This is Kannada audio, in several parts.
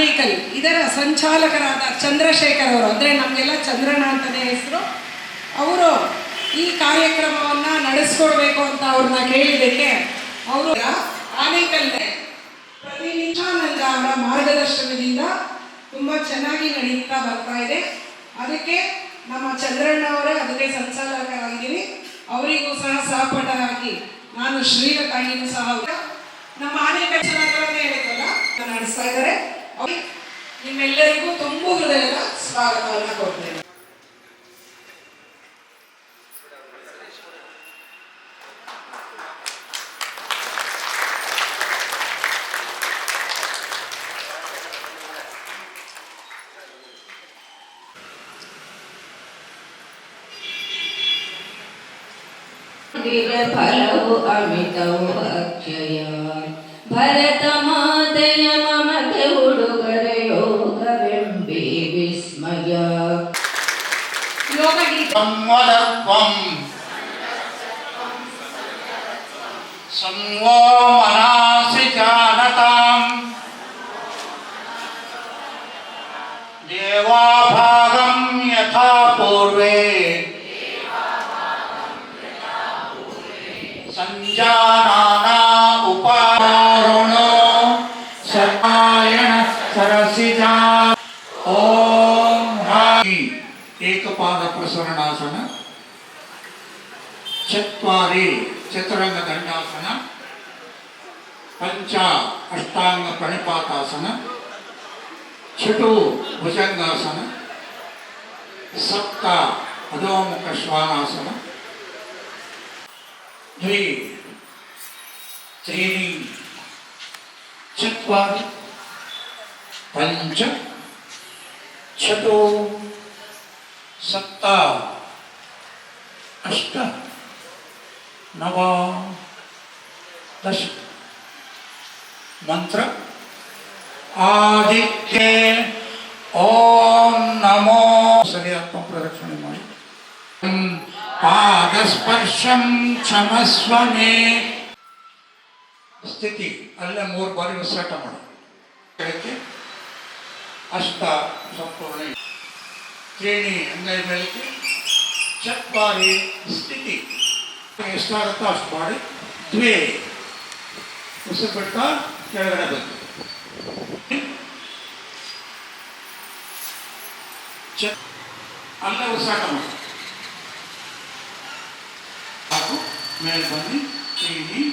ಆನೇಕಲ್ ಇದರ ಸಂಚಾಲಕರಾದ ಚಂದ್ರಶೇಖರ್ ಅವರು, ಅಂದರೆ ನಮಗೆಲ್ಲ ಚಂದ್ರಣ್ಣ ಅಂತಲೇ ಹೆಸರು, ಅವರು ಈ ಕಾರ್ಯಕ್ರಮವನ್ನು ನಡೆಸ್ಕೊಡ್ಬೇಕು ಅಂತ ಅವ್ರನ್ನ ಕೇಳಿದ್ದಕ್ಕೆ ಅವರು ಆನೇಕಲ್ಲೇ ಪ್ರತಿ ನಿಮಿಷಾನಂದ ಅವರ ಮಾರ್ಗದರ್ಶನದಿಂದ ತುಂಬ ಚೆನ್ನಾಗಿ ನಡೀತಾ ಬರ್ತಾ ಇದೆ. ಅದಕ್ಕೆ ನಮ್ಮ ಚಂದ್ರಣ್ಣ ಅವರೇ ಅದಕ್ಕೆ ಸಂಚಾಲಕರಾಗಿದ್ದೀನಿ ಅವರಿಗೂ ಸಹ ಸಹಪಾಠರಾಗಿ ನಾನು ಶ್ರೀರತಾಗಿನೂ ಸಹ ನಮ್ಮ ಆನೇಕಲ್ ಚೆನ್ನಾಗಿ ನಡೆಸ್ತಾ ಇದ್ದಾರೆ. ನಿಮ್ಮೆಲ್ಲರಿಗೂ ತುಂಬ ಹೃದಯದ ಸ್ವಾಗತವನ್ನು ಕೊಡ್ತೇನೆ ದಿನ ಫಲವು ಅಮಿತವು ಅಕ್ಷಯ संवदत्वं संवो मनासि जानताम् देवाभा ಏಕಪಾದ ಪ್ರಸರಣಾಸನ ಚತ್ವಾರಿ ಚತುರಂಗ ದಂಡಾಸನ ಪಂಚ ಅಷ್ಟಾಂಗ ಪ್ರಣಿಪಾತಾಸನ ಚಟು ಭುಜಂಗಾಸನ ಸಪ್ತ ಅಧೋಮುಖ ಶ್ವಾನಾಸನ ದ್ವಿ त्रीणि चत्वारि पञ्च षटो ಸತ್ತ ಅಷ್ಟ. ನವ ದಶ. ಮಂತ್ರ. ಆದಿತ್ಯ. ಓಂ ನಮೋ. ಸರಿಯಾತ್ಮ ಪ್ರದಕ್ಷಿಣೆ ಮಾಡಿ. ಪಾದಸ್ಪರ್ಶಂ ಕ್ಷಮಸ್ವ ಮೇ ಸ್ಥಿತಿ. ಅಲ್ಲೇ ಮೂರು ಬಾರಿ ವಿಸಾಟ ಮಾಡಿ. ಅಷ್ಟ ಸಂಪೂರ್ಣ ತ್ರೀಣಿ ಅಂಗೈ ಮೇಲಕ್ಕೆ ಚತ್ವಾರಿ ಸ್ಥಿತಿ ಎಷ್ಟಾಗುತ್ತೋ ಅಷ್ಟು ಮಾಡಿ ದ್ವೇ ಉಸಿರು ಬಿಡ್ತಾ ಕೆಳಗಡೆ ಬಂದು ಚ ಅಲ್ಲೇ ಉಸಿರಾಟ ಮಾಡಿ ಸಾಕು ಮೇಲೆ ಬನ್ನಿ ತ್ರೀಣಿ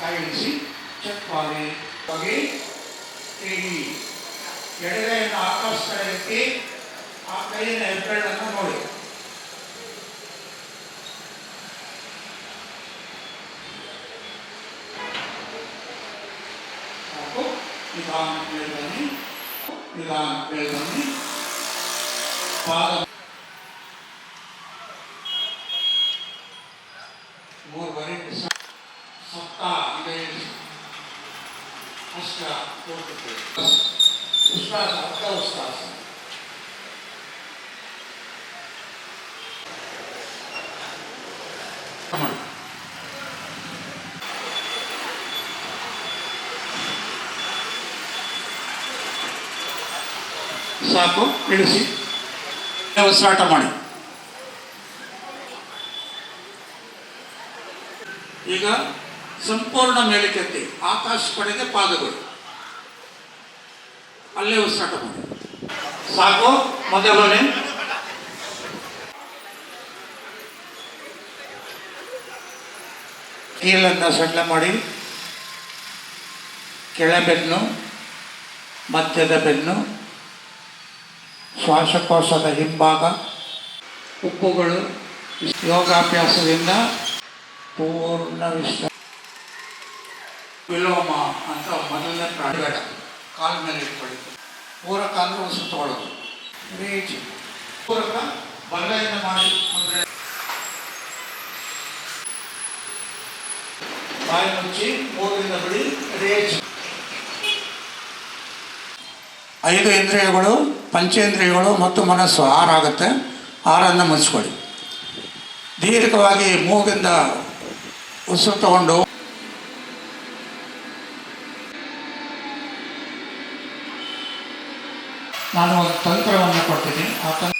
ಕೈ ಇಳಿಸಿ ಚತ್ವಾರಿ ಬಗೆ ತ್ರೀಣಿ ಎಡಗೈಯನ್ನು ಆಕಾಶ ಕಡೆ ಎತ್ತಿ ಆ ಕೈಯನ್ನು ಹೆಬ್ಬೆರಳನ್ನು ನೋಡಿ ಸಾಕು ನಿಧಾನ ಮೇಲೆ ಬನ್ನಿ ನಿಧಾನ ಮೇಲೆ ಬನ್ನಿ ಪಾದ ಮೂರು ಬಾರಿ ಸ- ಸಪ್ತ ಇದೆ ಅಷ್ಟ ಕೊಡ್ತದೆ ಉಷ್ಣಾಸ ಅರ್ಧ ಉಷ್ಣಾಸ ಮಾಡಿ. ಸಾಕು ಇಳಿಸಿ ಉಸಿರಾಟ ಮಾಡಿ. ಈಗ ಸಂಪೂರ್ಣ ಮೇಲಕ್ಕೆತ್ತಿ ಆಕಾಶ ಕಡೆಗೆ ಪಾದಗಳು. ಅಲ್ಲೇ ಉಸಿರಾಟ ಮಾಡಿ. ಸಾಕು ಮೊದಲನೇ ಕೀಲನ್ನು ಸಡ್ಲ ಮಾಡಿ. ಕೆಳಬೆನ್ನು, ಮಧ್ಯದ ಬೆನ್ನು ಶ್ವಾಸಕೋಶದ ಹಿಂಭಾಗ, ಉಪ್ಪುಗಳು, ಯೋಗಾಭ್ಯಾಸದಿಂದ ಪೂರ್ಣ ವಿಶ್ವ ವಿಲೋಮ ಅಂತ ಮೊದಲನೇ ಪ್ರಾಣಿಬೇಡ ಕಾಲ ಮೇಲೆ ಇಟ್ಕೊಳ್ಳಿ ಪೂರಕ ಅಂದ್ರೆ ಉಸಿರು ತಗೊಳ್ಳೋದು ರೀಚ್ ಪೂರಕ ಮಾಡಿ ಮುದ್ರೆ ಬಾಯಿ ಮುಚ್ಚಿ ಮೂರಿಂದ ಬಿಡಿ ರೇಚ್ ಐದು ಇಂದ್ರಿಯಗಳು ಪಂಚೇಂದ್ರಿಯಗಳು ಮತ್ತು ಮನಸ್ಸು ಆರಾಗುತ್ತೆ ಆರನ್ನು ಮುಚ್ಕೊಳ್ಳಿ. ದೀರ್ಘವಾಗಿ ಮೂಗಿಂದ ಉಸಿರು ತಗೊಂಡು. ನಾನು ಒಂದು ತಂತ್ರವನ್ನು ಕೊಟ್ಟಿದ್ದೀನಿ. ಆ ತಂತ್ರ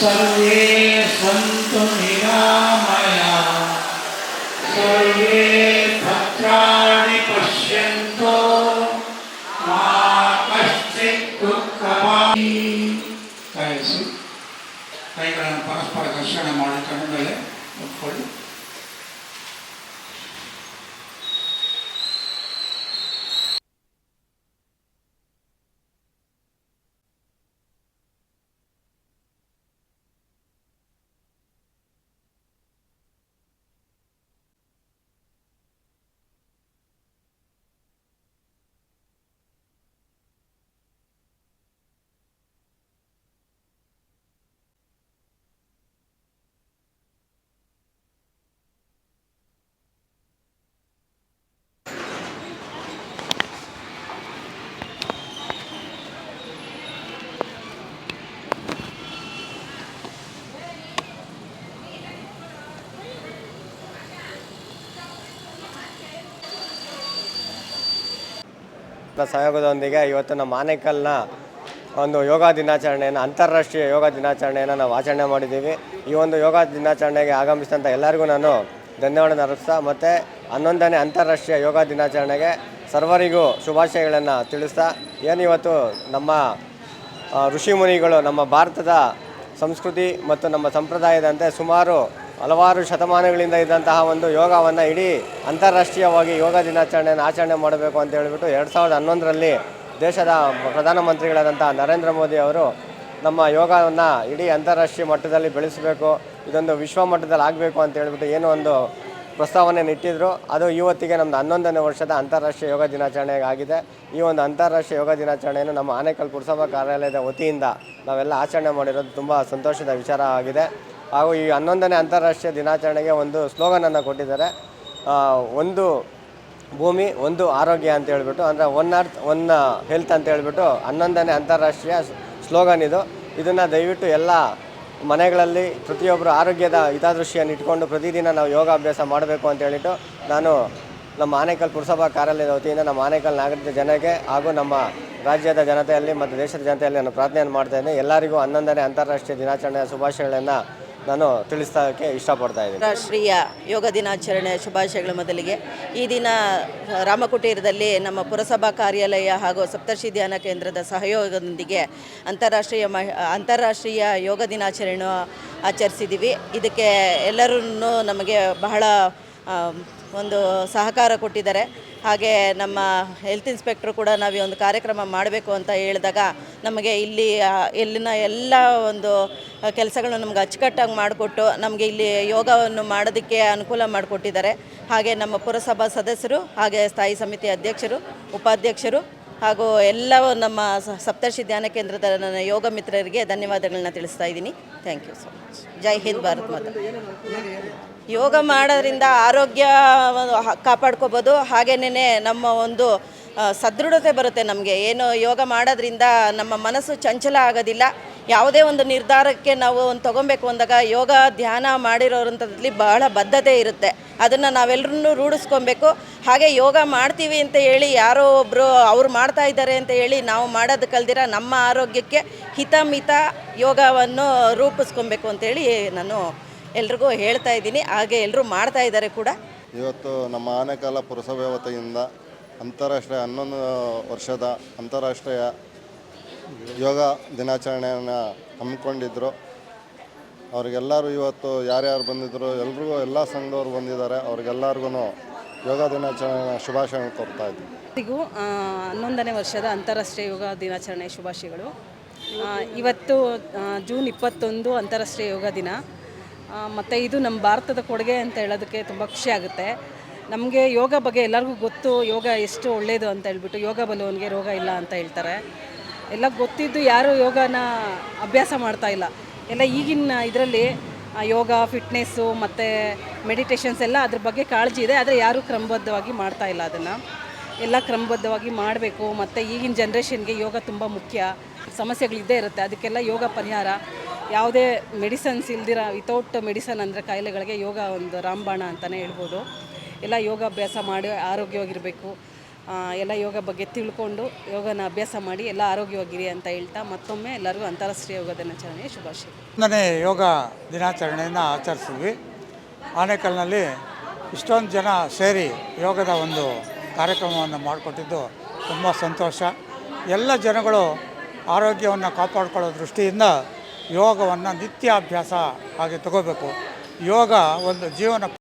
ಸರ್ವೇ ಸಂತು ನಿರಾಮಯ. ಸರ್ವೇ Bye. ಸಹಯೋಗದೊಂದಿಗೆ ಇವತ್ತು ನಮ್ಮ ಆನೇಕಲ್ನ ಒಂದು ಯೋಗ ದಿನಾಚರಣೆಯನ್ನು, ಅಂತಾರಾಷ್ಟ್ರೀಯ ಯೋಗ ದಿನಾಚರಣೆಯನ್ನು ನಾವು ಆಚರಣೆ ಮಾಡಿದ್ದೀವಿ. ಈ ಒಂದು ಯೋಗ ದಿನಾಚರಣೆಗೆ ಆಗಮಿಸಿದಂಥ ಎಲ್ಲರಿಗೂ ನಾನು ಧನ್ಯವಾದ ಅರ್ಪಿಸ್ತಾ, ಮತ್ತು ಹನ್ನೊಂದನೇ ಅಂತಾರಾಷ್ಟ್ರೀಯ ಯೋಗ ದಿನಾಚರಣೆಗೆ ಸರ್ವರಿಗೂ ಶುಭಾಶಯಗಳನ್ನು ತಿಳಿಸ್ತಾ, ಏನು ಇವತ್ತು ನಮ್ಮ ಋಷಿ ಮುನಿಗಳು ನಮ್ಮ ಭಾರತದ ಸಂಸ್ಕೃತಿ ಮತ್ತು ನಮ್ಮ ಸಂಪ್ರದಾಯದಂತೆ ಸುಮಾರು ಹಲವಾರು ಶತಮಾನಗಳಿಂದ ಇದ್ದಂತಹ ಒಂದು ಯೋಗವನ್ನು ಇಡೀ ಅಂತಾರಾಷ್ಟ್ರೀಯವಾಗಿ ಯೋಗ ದಿನಾಚರಣೆಯನ್ನು ಆಚರಣೆ ಮಾಡಬೇಕು ಅಂತ ಹೇಳಿಬಿಟ್ಟು ಎರಡು ಸಾವಿರದ ಹನ್ನೊಂದರಲ್ಲಿ ದೇಶದ ಪ್ರಧಾನಮಂತ್ರಿಗಳಾದಂಥ ನರೇಂದ್ರ ಮೋದಿ ಅವರು ನಮ್ಮ ಯೋಗವನ್ನು ಇಡೀ ಅಂತಾರಾಷ್ಟ್ರೀಯ ಮಟ್ಟದಲ್ಲಿ ಬೆಳೆಸಬೇಕು, ಇದೊಂದು ವಿಶ್ವ ಮಟ್ಟದಲ್ಲಿ ಆಗಬೇಕು ಅಂತ ಹೇಳಿಬಿಟ್ಟು ಏನೋ ಒಂದು ಪ್ರಸ್ತಾವನೆ ಇಟ್ಟಿದ್ರು. ಅದು ಇವತ್ತಿಗೆ ನಮ್ಮದು ಹನ್ನೊಂದನೇ ವರ್ಷದ ಅಂತಾರಾಷ್ಟ್ರೀಯ ಯೋಗ ದಿನಾಚರಣೆ ಆಗಿದೆ ಈ ಒಂದು ಅಂತಾರಾಷ್ಟ್ರೀಯ ಯೋಗ ದಿನಾಚರಣೆಯನ್ನು ನಮ್ಮ ಆನೇಕಲ್ ಪುರಸಭಾ ಕಾರ್ಯಾಲಯದ ವತಿಯಿಂದ ನಾವೆಲ್ಲ ಆಚರಣೆ ಮಾಡಿರೋದು ತುಂಬ ಸಂತೋಷದ ವಿಚಾರ ಆಗಿದೆ. ಹಾಗೂ ಈ ಹನ್ನೊಂದನೇ ಅಂತಾರಾಷ್ಟ್ರೀಯ ದಿನಾಚರಣೆಗೆ ಒಂದು ಸ್ಲೋಗನನ್ನು ಕೊಟ್ಟಿದ್ದಾರೆ. ಒಂದು ಭೂಮಿ, ಒಂದು ಆರೋಗ್ಯ ಅಂತ ಹೇಳ್ಬಿಟ್ಟು, ಅಂದರೆ ಒನ್ ಅರ್ತ್, ಒನ್ ಹೆಲ್ತ್ ಅಂತ ಹೇಳ್ಬಿಟ್ಟು ಹನ್ನೊಂದನೇ ಅಂತಾರಾಷ್ಟ್ರೀಯ ಸ್ಲೋಗನ್ ಇದು. ಇದನ್ನು ದಯವಿಟ್ಟು ಎಲ್ಲ ಮನೆಗಳಲ್ಲಿ ಪ್ರತಿಯೊಬ್ಬರು ಆರೋಗ್ಯದ ಹಿತದೃಷ್ಟಿಯನ್ನು ಇಟ್ಕೊಂಡು ಪ್ರತಿದಿನ ನಾವು ಯೋಗಾಭ್ಯಾಸ ಮಾಡಬೇಕು ಅಂತ ಹೇಳಿಬಿಟ್ಟು ನಾನು ನಮ್ಮ ಆನೇಕಲ್ ಪುರಸಭಾ ಕಾರ್ಯಾಲಯದ ವತಿಯಿಂದ ನಮ್ಮ ಆನೇಕಲ್ ನಾಗರಿಕ ಜನಕ್ಕೆ ಹಾಗೂ ನಮ್ಮ ರಾಜ್ಯದ ಜನತೆಯಲ್ಲಿ ಮತ್ತು ದೇಶದ ಜನತೆಯಲ್ಲಿ ನಾನು ಪ್ರಾರ್ಥನೆಯನ್ನು ಮಾಡ್ತಾ ಇದ್ದೇನೆ. ಎಲ್ಲರಿಗೂ ಹನ್ನೊಂದನೇ ಅಂತಾರಾಷ್ಟ್ರೀಯ ದಿನಾಚರಣೆಯ ಶುಭಾಶಯಗಳನ್ನು ನಾನು ತಿಳಿಸೋಕ್ಕೆ ಇಷ್ಟಪಡ್ತಾ ಇದ್ದೀನಿ. ರಾಷ್ಟ್ರೀಯ ಯೋಗ ದಿನಾಚರಣೆ ಶುಭಾಶಯಗಳ ಮೊದಲಿಗೆ. ಈ ದಿನ ರಾಮಕುಟೀರದಲ್ಲಿ ನಮ್ಮ ಪುರಸಭಾ ಕಾರ್ಯಾಲಯ ಹಾಗೂ ಸಪ್ತರ್ಷಿ ಧ್ಯಾನ ಕೇಂದ್ರದ ಸಹಯೋಗದೊಂದಿಗೆ ಅಂತಾರಾಷ್ಟ್ರೀಯ ಅಂತಾರಾಷ್ಟ್ರೀಯ ಯೋಗ ದಿನಾಚರಣೆ ಆಚರಿಸಿದ್ದೀವಿ. ಇದಕ್ಕೆ ಎಲ್ಲರೂ ನಮಗೆ ಬಹಳ ಒಂದು ಸಹಕಾರ ಕೊಟ್ಟಿದ್ದಾರೆ. ಹಾಗೆ ನಮ್ಮ ಹೆಲ್ತ್ ಇನ್ಸ್ಪೆಕ್ಟ್ರು ಕೂಡ ನಾವು ಈ ಒಂದು ಕಾರ್ಯಕ್ರಮ ಮಾಡಬೇಕು ಅಂತ ಹೇಳಿದಾಗ ನಮಗೆ ಇಲ್ಲಿ ಇಲ್ಲಿನ ಎಲ್ಲ ಒಂದು ಕೆಲಸಗಳನ್ನು ನಮ್ಗೆ ಅಚ್ಚುಕಟ್ಟಾಗಿ ಮಾಡಿಕೊಟ್ಟು ನಮಗೆ ಇಲ್ಲಿ ಯೋಗವನ್ನು ಮಾಡೋದಕ್ಕೆ ಅನುಕೂಲ ಮಾಡಿಕೊಟ್ಟಿದ್ದಾರೆ. ಹಾಗೆ ನಮ್ಮ ಪುರಸಭಾ ಸದಸ್ಯರು, ಹಾಗೆ ಸ್ಥಾಯಿ ಸಮಿತಿ ಅಧ್ಯಕ್ಷರು, ಉಪಾಧ್ಯಕ್ಷರು ಹಾಗೂ ಎಲ್ಲ ನಮ್ಮ ಸಪ್ತರ್ಷಿ ಧ್ಯಾನ ಕೇಂದ್ರದ ನನ್ನ ಯೋಗ ಮಿತ್ರರಿಗೆ ಧನ್ಯವಾದಗಳನ್ನ ತಿಳಿಸ್ತಾ ಇದ್ದೀನಿ. Thank you so much Jai Hind, Bharat Mata. Yoga ಮಾಡೋದ್ರಿಂದ ಆರೋಗ್ಯ ಕಾಪಾಡ್ಕೋಬೋದು. ಹಾಗೇನೇ ನಮ್ಮ ಒಂದು ಸದೃಢತೆ ಬರುತ್ತೆ ನಮಗೆ. ಏನು ಯೋಗ ಮಾಡೋದ್ರಿಂದ ನಮ್ಮ ಮನಸ್ಸು ಚಂಚಲ ಆಗೋದಿಲ್ಲ. ಯಾವುದೇ ಒಂದು ನಿರ್ಧಾರಕ್ಕೆ ನಾವು ಒಂದು ತೊಗೊಬೇಕು ಅಂದಾಗ ಯೋಗ, ಧ್ಯಾನ ಮಾಡಿರೋರಂಥದ್ರಲ್ಲಿ ಬಹಳ ಬದ್ಧತೆ ಇರುತ್ತೆ. ಅದನ್ನು ನಾವೆಲ್ಲರೂ ರೂಢಿಸ್ಕೊಬೇಕು. ಹಾಗೆ ಯೋಗ ಮಾಡ್ತೀವಿ ಅಂತ ಹೇಳಿ ಯಾರೋ ಒಬ್ಬರು ಅವ್ರು ಮಾಡ್ತಾ ಇದ್ದಾರೆ ಅಂತ ಹೇಳಿ ನಾವು ಮಾಡೋದು ಕಲ್ದಿರ ನಮ್ಮ ಆರೋಗ್ಯಕ್ಕೆ ಹಿತಮಿತ ಯೋಗವನ್ನು ರೂಪಿಸ್ಕೊಬೇಕು ಅಂತೇಳಿ ನಾನು ಎಲ್ರಿಗೂ ಹೇಳ್ತಾ ಇದ್ದೀನಿ ಹಾಗೆ ಎಲ್ಲರೂ ಮಾಡ್ತಾ ಇದ್ದಾರೆ ಕೂಡ. ಇವತ್ತು ನಮ್ಮ ಆನೆಕಾಲ ಪುರಸಭೆ ವತಿಯಿಂದ ಅಂತಾರಾಷ್ಟ್ರೀಯ ಹನ್ನೊಂದು ವರ್ಷದ ಅಂತಾರಾಷ್ಟ್ರೀಯ ಯೋಗ ದಿನಾಚರಣೆಯನ್ನು ಹಮ್ಮಿಕೊಂಡಿದ್ದರು ಅವ್ರಿಗೆಲ್ಲರೂ ಇವತ್ತು ಯಾರ್ಯಾರು ಬಂದಿದ್ದರು ಎಲ್ರಿಗೂ ಎಲ್ಲ ಸಂಘದವ್ರು ಬಂದಿದ್ದಾರೆ ಅವ್ರಿಗೆಲ್ಲರಿಗೂ ಯೋಗ ದಿನಾಚರಣೆ ಶುಭಾಶಯ ಕೊಡ್ತಾ ಇವತ್ತಿಗೂ ಆ, ಹನ್ನೊಂದನೇ ವರ್ಷದ ಅಂತಾರಾಷ್ಟ್ರೀಯ ಯೋಗ ದಿನಾಚರಣೆ ಶುಭಾಶಯಗಳು. ಇವತ್ತು ಜೂನ್ ಇಪ್ಪತ್ತೊಂದು ಅಂತಾರಾಷ್ಟ್ರೀಯ ಯೋಗ ದಿನ. ಮತ್ತು ಇದು ನಮ್ಮ ಭಾರತದ ಕೊಡುಗೆ ಅಂತ ಹೇಳೋದಕ್ಕೆ ತುಂಬ ಖುಷಿ ಆಗುತ್ತೆ. ನಮಗೆ ಯೋಗ ಬಗ್ಗೆ ಎಲ್ಲರಿಗೂ ಗೊತ್ತು, ಯೋಗ ಎಷ್ಟು ಒಳ್ಳೆಯದು ಅಂತ ಹೇಳ್ಬಿಟ್ಟು ಯೋಗ ಬಲವನಿಗೆ ರೋಗ ಇಲ್ಲ ಅಂತ ಹೇಳ್ತಾರೆ. ಎಲ್ಲ ಗೊತ್ತಿದ್ದು ಯಾರೂ ಯೋಗನ ಅಭ್ಯಾಸ ಮಾಡ್ತಾ ಇಲ್ಲ. ಎಲ್ಲ ಈಗಿನ ಇದರಲ್ಲಿ ಯೋಗ ಫಿಟ್ನೆಸ್ಸು ಮತ್ತು ಮೆಡಿಟೇಷನ್ಸ್ ಎಲ್ಲ ಅದ್ರ ಬಗ್ಗೆ ಕಾಳಜಿ ಇದೆ, ಆದರೆ ಯಾರೂ ಕ್ರಮಬದ್ಧವಾಗಿ ಮಾಡ್ತಾ ಇಲ್ಲ ಅದನ್ನು. ಎಲ್ಲ ಕ್ರಮಬದ್ಧವಾಗಿ ಮಾಡಬೇಕು, ಮತ್ತು ಈಗಿನ ಜನ್ರೇಷನ್ಗೆ ಯೋಗ ತುಂಬ ಮುಖ್ಯ. ಸಮಸ್ಯೆಗಳಿದ್ದೇ ಇರುತ್ತೆ, ಅದಕ್ಕೆಲ್ಲ ಯೋಗ ಪರಿಹಾರ. ಯಾವುದೇ ಮೆಡಿಸನ್ಸ್ ಇಲ್ದಿರ ವಿತೌಟ್ ಮೆಡಿಸನ್ ಅಂದರೆ ಕಾಯಿಲೆಗಳಿಗೆ ಯೋಗ ಒಂದು ರಾಮಬಾಣ ಅಂತಲೇ ಹೇಳ್ಬೋದು. ಎಲ್ಲ ಯೋಗಾಭ್ಯಾಸ ಮಾಡಿ ಆರೋಗ್ಯವಾಗಿರಬೇಕು. ಎಲ್ಲ ಯೋಗ ಬಗ್ಗೆ ತಿಳ್ಕೊಂಡು ಯೋಗನ ಅಭ್ಯಾಸ ಮಾಡಿ ಎಲ್ಲ ಆರೋಗ್ಯವಾಗಿರಿ ಅಂತ ಹೇಳ್ತಾ ಮತ್ತೊಮ್ಮೆ ಎಲ್ಲರಿಗೂ ಅಂತಾರಾಷ್ಟ್ರೀಯ ಯೋಗ ದಿನಾಚರಣೆಯ ಶುಭಾಶಯ. ಒಂದನೇ ಯೋಗ ದಿನಾಚರಣೆಯನ್ನು ಆಚರಿಸಿದ್ವಿ. ಆನೇಕಲ್ನಲ್ಲಿ ಇಷ್ಟೊಂದು ಜನ ಸೇರಿ ಯೋಗದ ಒಂದು ಕಾರ್ಯಕ್ರಮವನ್ನು ಮಾಡಿಕೊಟ್ಟಿದ್ದು ತುಂಬ ಸಂತೋಷ. ಎಲ್ಲ ಜನಗಳು ಆರೋಗ್ಯವನ್ನು ಕಾಪಾಡಿಕೊಳ್ಳೋ ದೃಷ್ಟಿಯಿಂದ ಯೋಗವನ್ನು ನಿತ್ಯಾಭ್ಯಾಸ ಹಾಗೆ ತಗೋಬೇಕು. ಯೋಗ ಒಂದು ಜೀವನ